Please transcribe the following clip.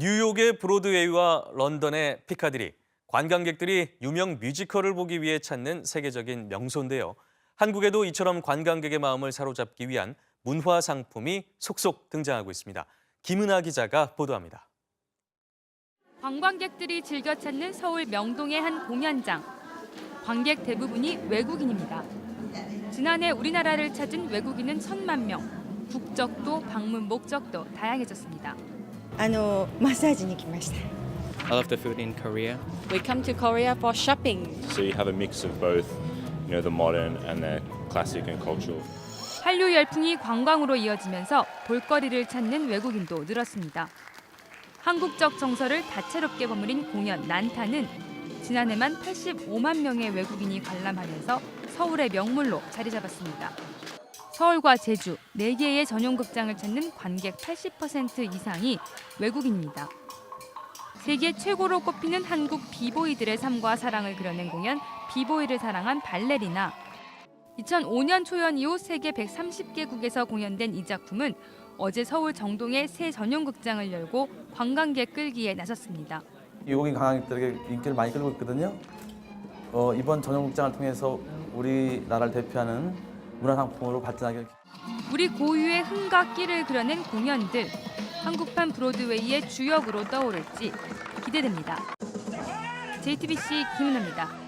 뉴욕의 브로드웨이와 런던의 피카디리. 관광객들이 유명 뮤지컬을 보기 위해 찾는 세계적인 명소인데요. 한국에도 이처럼 관광객의 마음을 사로잡기 위한 문화 상품이 속속 등장하고 있습니다. 김은아 기자가 보도합니다. 관광객들이 즐겨 찾는 서울 명동의 한 공연장. 관객 대부분이 외국인입니다. 지난해 우리나라를 찾은 외국인은 천만 명. 국적도 방문 목적도 다양해졌습니다. あのマッサージに来ました。 I love the food in Korea. We come to Korea for shopping. So you have a mix of both, you know, the modern and the classic and cultural. 한류 열풍이 관광으로 이어지면서 볼거리를 찾는 외국인도 늘었습니다. 한국적 정서를 다채롭게 버무린 공연 난타는 지난해만 85만 명의 외국인이 관람하면서 서울의 명물로 자리 잡았습니다. 서울과 제주 4개의 전용 극장을 찾는 관객 80% 이상이 외국인입니다. 세계 최고로 꼽히는 한국 비보이들의 삶과 사랑을 그려낸 공연 비보이를 사랑한 발레리나 2005년 초연 이후 세계 130개국에서 공연된 이 작품은 어제 서울 정동에 새 전용 극장을 열고 관광객 끌기에 나섰습니다. 외국인 관광객들에게 인기를 많이 끌고 있거든요. 어, 이번 전용 극장을 통해서 우리나라를 대표하는 문화상품으로 발전하길 우리 고유의 흥과 끼를 그려낸 공연들 한국판 브로드웨이의 주역으로 떠오를지 기대됩니다. JTBC 김은아입니다.